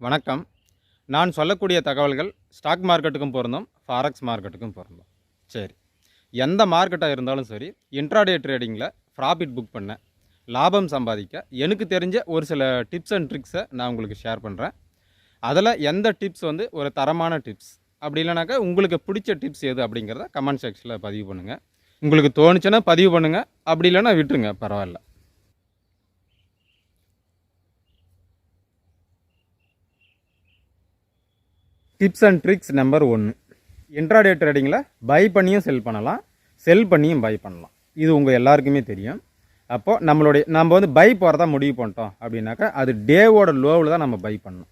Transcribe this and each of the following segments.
வணக்கம். நான் சொல்லக்கூடிய தகவல்கள் ஸ்டாக் மார்க்கெட்டுக்கும் பொருந்தும் ஃபாரெக்ஸ் மார்க்கெட்டுக்கும் பொருந்தும். சரி. எந்த மார்க்கெட்டாக இருந்தாலும் சரி இன்ட்ராடே ட்ரேடிங்கில் ப்ராஃபிட் புக் பண்ண லாபம் சம்பாதிக்க எனக்கு தெரிஞ்ச ஒரு சில டிப்ஸ் அண்ட் ட்ரிக்ஸை நான் உங்களுக்கு ஷேர் பண்ணுறேன் அதில் எந்த டிப்ஸ் வந்து ஒரு தரமான டிப்ஸ் அப்படி இல்லைனாக்கா உங்களுக்கு பிடிச்ச டிப்ஸ் எது அப்படிங்கிறத கமெண்ட் செக்ஷனில் பதிவு பண்ணுங்கள் உங்களுக்கு தோணுச்சுன்னா பதிவு பண்ணுங்கள் அப்படி இல்லைன்னா விட்டுருங்க. பரவாயில்ல. டிப்ஸ் அண்ட் ட்ரிக்ஸ் நம்பர் ஒன்று இன்ட்ராடே ட்ரேடிங்கில் பை பண்ணியும் செல் பண்ணலாம் செல் பண்ணியும் பை பண்ணலாம். இது உங்கள் எல்லாருக்குமே தெரியும். அப்போது நம்மளுடைய நம்ம வந்து பை போகிறதா முடிவு பண்ணிட்டோம் அப்படின்னாக்கா அது டேவோட லோவில் தான் நம்ம பை பண்ணணும்.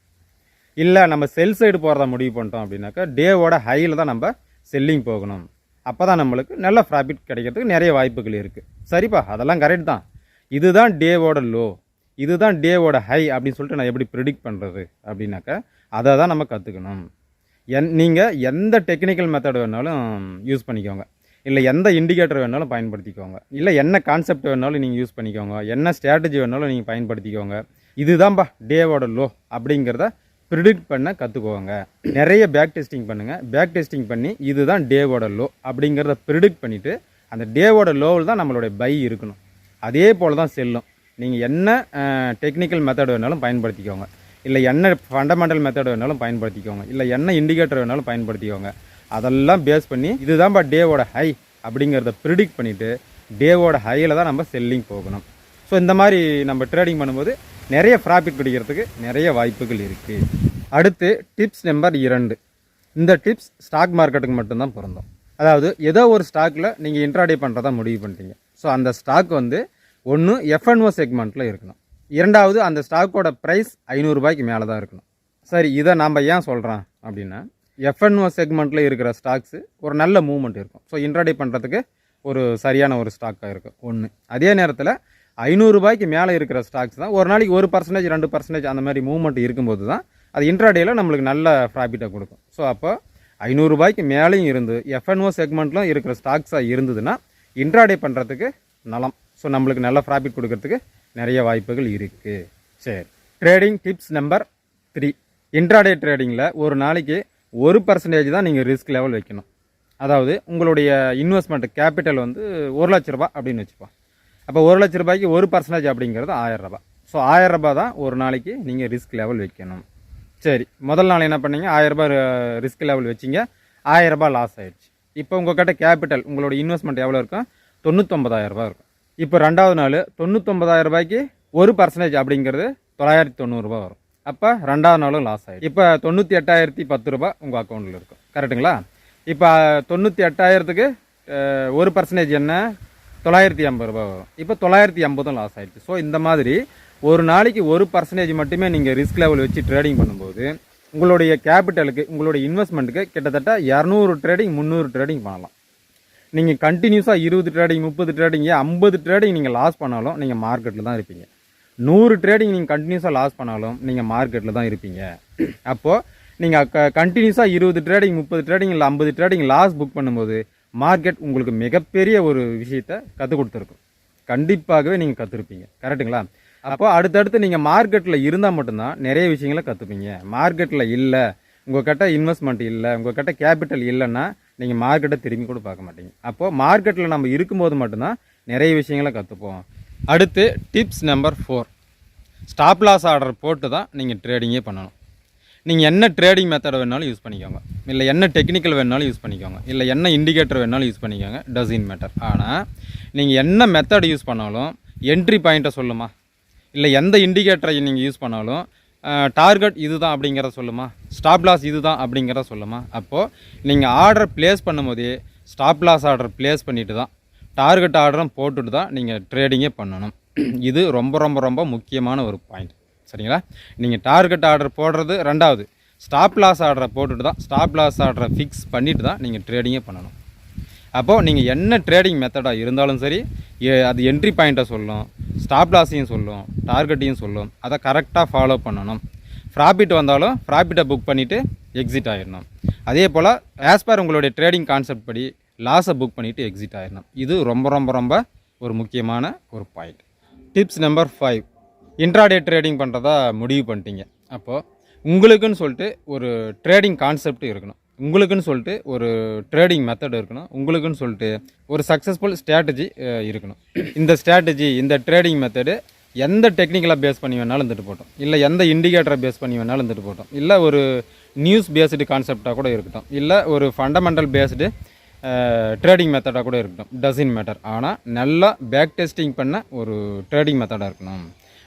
இல்லை நம்ம செல் சைடு போகிறதா முடிவு பண்ணிட்டோம் அப்படின்னாக்கா டேவோட ஹையில் தான் நம்ம செல்லிங் போகணும். அப்போ தான் நம்மளுக்கு நல்ல ப்ராஃபிட் கிடைக்கிறதுக்கு நிறைய வாய்ப்புகள் இருக்குது சரிப்பா அதெல்லாம் கரெக்ட் தான். இதுதான் டேவோட லோ இதுதான் டேவோட ஹை அப்படின்னு சொல்லிட்டு நான் எப்படி ப்ரிடிக்ட் பண்ணுறது அப்படின்னாக்கா அதை தான் நம்ம கற்றுக்கணும் என் நீங்கள் எந்த டெக்னிக்கல் மெத்தட் வேணாலும் யூஸ் பண்ணிக்கோங்க. இல்லை எந்த இண்டிகேட்டர் வேணாலும் பயன்படுத்திக்கோங்க. இல்லை என்ன கான்செப்ட் வேணாலும் நீங்கள் யூஸ் பண்ணிக்கோங்க. என்ன ஸ்ட்ராட்டஜி வேணாலும் நீங்கள் பயன்படுத்திக்கோங்க. இதுதான்ப்பா டேவோட லோ அப்படிங்கிறத ப்ரிடிக்ட் பண்ண கற்றுக்கோங்க நிறைய பேக் டெஸ்டிங் பண்ணுங்கள் பேக் டெஸ்டிங் பண்ணி இதுதான் டேவோட லோ அப்படிங்கிறத ப்ரிடிக்ட் பண்ணிவிட்டு அந்த டேவோட லோவில் தான் நம்மளுடைய பை இருக்கணும். அதே போல் தான் செல்லும். நீங்கள் என்ன டெக்னிக்கல் மெத்தட் வேணாலும் பயன்படுத்திக்கோங்க. இல்லை என்ன ஃபண்டமெண்டல் மெத்தட் வேணாலும் பயன்படுத்திக்கோங்க. இல்லை என்ன இண்டிகேட்டர் வேணாலும் பயன்படுத்திக்கோங்க. அதெல்லாம் பேஸ் பண்ணி இதுதான்ப்பா டேவோட ஹை அப்படிங்கிறத ப்ரிடிக்ட் பண்ணிவிட்டு டேவோட ஹையில் தான் நம்ம செல்லிங் போகணும். ஸோ இந்த மாதிரி நம்ம ட்ரேடிங் பண்ணும்போது நிறைய ப்ராஃபிட் பிடிக்கிறதுக்கு நிறைய வாய்ப்புகள் இருக்குது அடுத்து டிப்ஸ் நம்பர் இரண்டு. இந்த டிப்ஸ் ஸ்டாக் மார்க்கெட்டுக்கு மட்டும்தான் பொருந்தும். அதாவது ஏதோ ஒரு ஸ்டாக்கில் நீங்கள் இன்ட்ராடே பண்ணுறதா முடிவு பண்ணிட்டீங்க. ஸோ அந்த ஸ்டாக் வந்து ஒன்று எஃப்என்ஓ செக்மெண்ட்டில் இருக்கணும். இரண்டாவது அந்த ஸ்டாக்கோட ப்ரைஸ் ஐநூறுரூபாய்க்கு மேலே தான் இருக்கணும். சரி இதை நாம் ஏன் சொல்கிறோம் அப்படின்னா எஃப்என்ஓ செக்மெண்ட்டில் இருக்கிற ஸ்டாக்ஸு ஒரு நல்ல மூவ்மெண்ட் இருக்கும். ஸோ இன்ட்ராடே பண்ணுறதுக்கு ஒரு சரியான ஒரு ஸ்டாக்காக இருக்கும் ஒன்று அதே நேரத்தில் ஐநூறுரூபாய்க்கு மேலே இருக்கிற ஸ்டாக்ஸ் தான் ஒரு நாளைக்கு ஒரு பர்சன்டேஜ் ரெண்டு பர்சன்டேஜ் அந்த மாதிரி மூவ்மெண்ட் இருக்கும்போது தான் அது இன்ட்ராடேயில் நம்மளுக்கு நல்ல ப்ராஃபிட்டை கொடுக்கும். ஸோ அப்போ ஐநூறுரூபாய்க்கு மேலேயும் இருந்து எஃப்என்ஓ செக்மெண்ட்லாம் இருக்கிற ஸ்டாக்ஸாக இருந்ததுன்னா இன்ட்ராடே பண்ணுறதுக்கு நலம். ஸோ நம்மளுக்கு நல்ல ப்ராஃபிட் கொடுக்கறதுக்கு நிறைய வாய்ப்புகள் இருக்குது சரி. Trading tips number three intraday ட்ரேடிங்கில் ஒரு நாளைக்கு ஒரு பர்சன்டேஜ் தான் நீங்கள் ரிஸ்க் லெவல் வைக்கணும். அதாவது உங்களுடைய இன்வெஸ்ட்மெண்ட் கேபிட்டல் வந்து ஒரு லட்ச ரூபாய் அப்படின்னு வச்சுப்போம் அப்போ ஒரு லட்ச ரூபாய்க்கு ஒரு பர்சன்டேஜ் அப்படிங்கிறது ஆயரரூபா ஸோ ஆயரரூபா தான் ஒரு நாளைக்கு நீங்கள் ரிஸ்க் லெவல் வைக்கணும். சரி. முதல் நாள் என்ன பண்ணீங்க? ஆயிரம் ரூபாய் ரிஸ்க் லெவல் வச்சிங்க. ஆயிரரூபா லாஸ் ஆகிடுச்சு இப்போ உங்கள்கிட்ட கேபிட்டல் உங்களோட இன்வெஸ்ட்மெண்ட் எவ்வளோ இருக்கும்? தொண்ணூற்றொம்பதாயிரரூபா ரூபாய் இருக்கும். இப்போ ரெண்டாவது நாள் தொண்ணூத்தொம்பதாயிரம் ரூபாய்க்கு ஒரு பர்சன்டேஜ் அப்படிங்கிறது தொள்ளாயிரத்தி தொண்ணூறுரூபா வரும். அப்போ ரெண்டாவது நாளும் லாஸ் ஆகிடும் இப்போ தொண்ணூற்றி எட்டாயிரத்தி பத்து ரூபா உங்கள் அக்கௌண்ட்டில் இருக்கும். கரெக்டுங்களா இப்போ தொண்ணூற்றி எட்டாயிரத்துக்கு ஒரு பர்சன்டேஜ் என்ன? தொள்ளாயிரத்தி ஐம்பது ரூபா வரும். இப்போ தொள்ளாயிரத்தி ஐம்பதும் லாஸ் ஆகிடுச்சு ஸோ இந்த மாதிரி ஒரு நாளைக்கு ஒரு பர்சன்டேஜ் மட்டுமே நீங்கள் ரிஸ்க் லெவல் வச்சு ட்ரேடிங் பண்ணும்போது உங்களுடைய கேபிட்டலுக்கு உங்களுடைய இன்வெஸ்ட்மெண்ட்டுக்கு கிட்டத்தட்ட இரநூறு ட்ரேடிங் முந்நூறு ட்ரேடிங் பண்ணலாம். நீங்கள் கண்டினியூஸாக இருபது ட்ரேடிங் முப்பது ட்ரேடிங் ஐம்பது ட்ரேடிங் நீங்கள் லாஸ் பண்ணாலும் நீங்கள் மார்க்கெட்டில் தான் இருப்பீங்க. நூறு ட்ரேடிங் நீங்கள் கண்டினியூஸாக லாஸ் பண்ணாலும் நீங்கள் மார்க்கெட்டில் தான் இருப்பீங்க. அப்போது நீங்கள் க கண்டினியூஸாக இருபது ட்ரேடிங் முப்பது ட்ரேடிங் இல்லை ஐம்பது ட்ரேடிங் லாஸ் புக் பண்ணும்போது மார்க்கெட் உங்களுக்கு மிகப்பெரிய ஒரு விஷயத்தை கற்றுக் கொடுத்துருக்கும். கண்டிப்பாகவே நீங்கள் கற்றுருப்பீங்க கரெக்டுங்களா அப்போ அடுத்தடுத்து நீங்கள் மார்க்கெட்டில் இருந்தால் மட்டும்தான் நிறைய விஷயங்களை கற்றுப்பீங்க மார்க்கெட்டில் இல்லை உங்கள்கிட்ட இன்வெஸ்ட்மெண்ட் இல்லை உங்கள்கிட்ட கேபிட்டல் இல்லைன்னா நீங்கள் மார்க்கெட்டை திரும்பி கூட பார்க்க மாட்டீங்க. அப்போது மார்க்கெட்டில் நம்ம இருக்கும்போது மட்டும்தான் நிறைய விஷயங்களை கற்றுப்போம் அடுத்து tips number four stop loss order போட்டு தான் நீங்கள் ட்ரேடிங்கே பண்ணணும். நீங்கள் என்ன ட்ரேடிங் மெத்தட் வேணாலும் யூஸ் பண்ணிக்கோங்க. இல்லை என்ன டெக்னிக்கல் வேணாலும் யூஸ் பண்ணிக்கோங்க. இல்லை என்ன இண்டிகேட்டர் வேணாலும் யூஸ் பண்ணிக்கோங்க. டசின் மேட்டர் ஆனால் நீங்கள் என்ன மெத்தட் யூஸ் பண்ணாலும் என்ட்ரி பாயிண்ட்டை சொல்லுமா? இல்லை எந்த இண்டிகேட்டரை நீங்கள் யூஸ் பண்ணாலும் டார்கெட் இது தான் அப்படிங்கிறத சொல்லுமா? ஸ்டாப் லாஸ் இதுதான் அப்படிங்கிறத சொல்லுமா? அப்போது நீங்கள் ஆர்டர் ப்ளேஸ் பண்ணும்போதே ஸ்டாப் லாஸ் ஆர்டர் ப்ளேஸ் பண்ணிட்டு தான் டார்கெட் ஆர்டரும் போட்டுட்டு தான் நீங்கள் ட்ரேடிங்கே பண்ணணும். இது ரொம்ப ரொம்ப ரொம்ப முக்கியமான ஒரு பாயிண்ட் சரிங்களா? நீங்கள் டார்கெட் ஆர்டர் போடுறது ரெண்டாவது ஸ்டாப் லாஸ் ஆர்டரை போட்டுட்டு தான் ஸ்டாப் லாஸ் ஆர்டரை ஃபிக்ஸ் பண்ணிவிட்டு தான் நீங்கள் ட்ரேடிங்கே பண்ணணும். அப்போது நீங்கள் என்ன ட்ரேடிங் மெத்தடாக இருந்தாலும் சரி எ- அது என்ட்ரி பாயிண்ட்டை சொல்லும் ஸ்டாப் லாஸையும் சொல்லும் டார்கெட்டையும் சொல்லும். அதை கரெக்டாக ஃபாலோ பண்ணணும். ப்ராஃபிட் வந்தாலும் ப்ராஃபிட்டை புக் பண்ணிவிட்டு எக்ஸிட் ஆயிடணும். அதே போல் ஆஸ் பர் உங்களுடைய ட்ரேடிங் கான்செப்ட் படி லாஸை புக் பண்ணிவிட்டு எக்ஸிட் ஆயிடணும். இது ரொம்ப ரொம்ப ரொம்ப ஒரு முக்கியமான ஒரு point tips number five intraday trading பண்ணுறதா முடிவு பண்ணிட்டீங்க. அப்போது உங்களுக்குன்னு சொல்லிட்டு ஒரு ட்ரேடிங் கான்செப்ட் இருக்கணும். உங்களுக்குன்னு சொல்லிட்டு ஒரு ட்ரேடிங் மெத்தட் இருக்கணும். உங்களுக்குன்னு சொல்லிட்டு ஒரு சக்ஸஸ்ஃபுல் ஸ்ட்ராட்டஜி இருக்கணும். இந்த ஸ்ட்ராட்டஜி இந்த ட்ரேடிங் மெத்தடு எந்த டெக்னிக்கலாக பேஸ் பண்ணி வேணாலும் இருந்துட்டு போட்டோம் இல்லை எந்த இண்டிகேட்டரை பேஸ் பண்ணி வேணாலும் இருந்துட்டு போட்டோம் இல்லை ஒரு நியூஸ் பேஸ்டு கான்செப்டாக கூட இருக்கட்டும். இல்லை ஒரு ஃபண்டமெண்டல் பேஸ்டு ட்ரேடிங் மெத்தடாக கூட இருக்கட்டும். டசின் மேட்டர் ஆனால் நல்லா பேக் டெஸ்டிங் பண்ண ஒரு ட்ரேடிங் மெத்தடாக இருக்கணும்.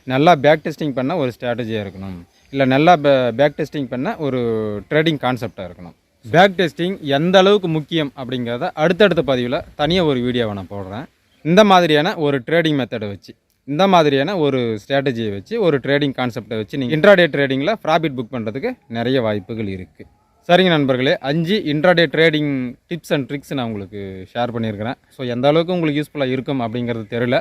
நல்லா பேக் டெஸ்டிங் பண்ண ஒரு ஸ்ட்ராட்டஜியாக இருக்கணும். இல்லை நல்லா பேக் டெஸ்டிங் பண்ண ஒரு ட்ரேடிங் கான்செப்டாக இருக்கணும். பேக் டெஸ்டிங் எந்த அளவுக்கு முக்கியம் அப்படிங்கிறத அடுத்தடுத்த பதிவில் தனியாக ஒரு வீடியோவை நான் போடுறேன். இந்த மாதிரியான ஒரு ட்ரேடிங் மெத்தடை வச்சு இந்த மாதிரியான ஒரு ஸ்ட்ராட்டஜியை வச்சு ஒரு ட்ரேடிங் கான்செப்டை வச்சு நீங்கள் இன்ட்ராடே ட்ரேடிங்கில் ப்ராஃபிட் புக் பண்ணுறதுக்கு நிறைய வாய்ப்புகள் இருக்குது சரிங்க நண்பர்களே அஞ்சு intraday trading tips and tricks நான் உங்களுக்கு ஷேர் பண்ணியிருக்கிறேன். ஸோ எந்த அளவுக்கு உங்களுக்கு யூஸ்ஃபுல்லாக இருக்கும் அப்படிங்கிறது தெரியல.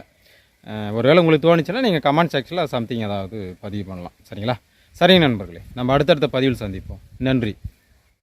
ஒருவேளை உங்களுக்கு தோணுச்சுன்னா நீங்கள் கமெண்ட் செக்ஷனில் சம்திங் ஏதாவது பதிவு பண்ணலாம். சரிங்களா? சரிங்க நண்பர்களே நம்ம அடுத்தடுத்த பதிவில் சந்திப்போம். நன்றி.